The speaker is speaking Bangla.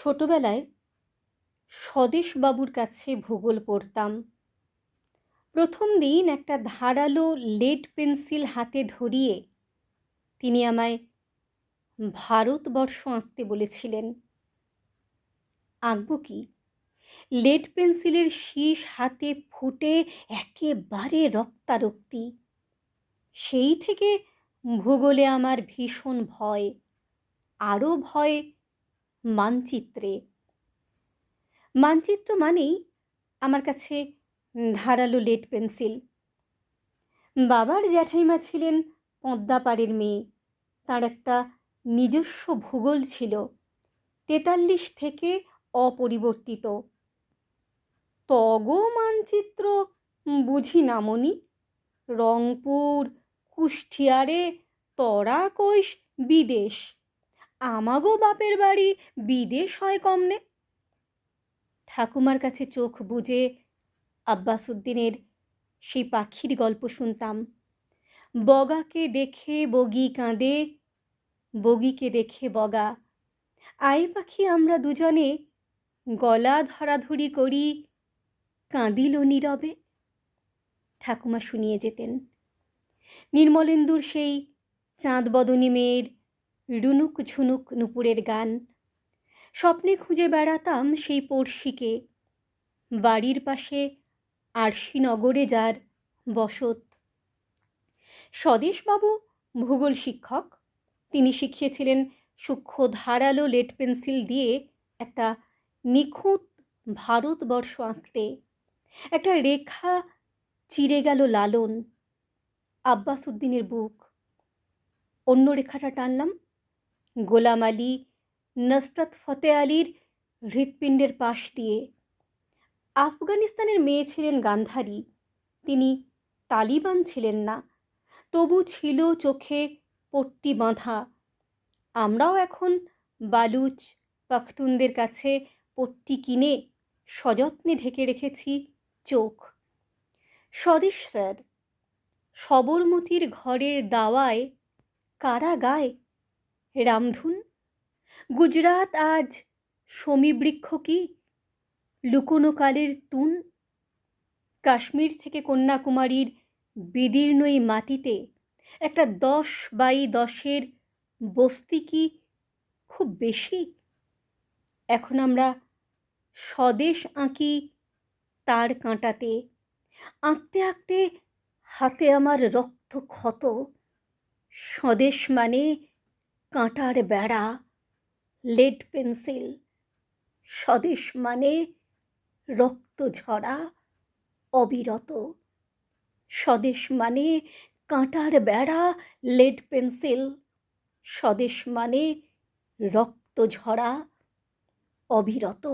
ছোটবেলায় স্বদেশবাবুর কাছে ভূগোল পড়তাম। প্রথম দিন একটা ধারালো লেড পেন্সিল হাতে ধরিয়ে তিনি আমায় ভারতবর্ষ আঁকতে বলেছিলেন। আঁকব কি? লেড পেন্সিলের শীষ হাতে ফুটে একেবারে রক্তারক্তি। সেই থেকে ভূগোলে আমার ভীষণ ভয়, আরও ভয় মানচিত্রে। মানচিত্র মানেই আমার কাছে ধারালো লেড পেন্সিল। বাবার জ্যাঠাইমা ছিলেন পদ্মাপাড়ের মেয়ে। তার একটা নিজস্ব ভূগোল ছিল, তেতাল্লিশ থেকে অপরিবর্তিত। তগ মানচিত্র বুঝি নামনি রংপুর, কুষ্টিয়ারে তরা কইস বিদেশ। আমাগো বাপের বাড়ি বিদেশ হয় কমনে? ঠাকুমার কাছে চোখ বুজে আব্বাস উদ্দিনের সেই পাখির গল্প শুনতাম। বগাকে দেখে বগি কাঁদে, বগিকে দেখে বগা। আই পাখি আমরা দুজনে গলা ধরাধরি করি, কাঁদিল নীরবে। ঠাকুমা শুনিয়ে যেতেন। নির্মলেন্দুর সেই চাঁদবদনী মেয়ের রুনুক ঝুনুক নুপুরের গান। স্বপ্নে খুঁজে বেড়াতাম সেই পড়শিকে। বাড়ির পাশে আরশিনগরে যার বসত। স্বদেশবাবু ভূগোল শিক্ষক। তিনি শিখিয়েছিলেন সূক্ষ্ম ধারালো লেড পেন্সিল দিয়ে একটা নিখুঁত ভারতবর্ষ আঁকতে। একটা রেখা চিরে গেল লালন। আব্বাস উদ্দিনের বুক। অন্য রেখাটা টানলাম। গোলাম আলী, নসরত ফতে আলীর হৃৎপিণ্ডের পাশ দিয়ে। আফগানিস্তানের মেয়ে ছিলেন গান্ধারী, তিনি তালিবান ছিলেন না, তবু ছিল চোখে পট্টি বাঁধা। আমরাও এখন বালুচ পাখতুনদের কাছে পট্টি কিনে সযত্নে ঢেকে রেখেছি চোখ। স্বদেশ, স্যার, সবরমতীর ঘরের দাওয়ায় কারা গায় রামধুন গুজরাট আজ সমীবৃক্ষ কি? লুকোনো কালের তুন, কাশ্মীর থেকে কন্যাকুমারীর বিদীর্ণ এই মাটিতে একটা দশ বাই দশের বস্তি কি খুব বেশি? এখন আমরা স্বদেশ আঁকি তার কাঁটাতে, আঁকতে আঁকতে হাতে আমার রক্ত ক্ষত। স্বদেশ মানে কাঁটার বেড়া লেড পেন্সিল স্বদেশ মানে রক্ত ঝরা, অবিরত। স্বদেশ মানে কাঁটার বেড়া লেড পেন্সিল স্বদেশ মানে রক্ত ঝরা, অবিরত।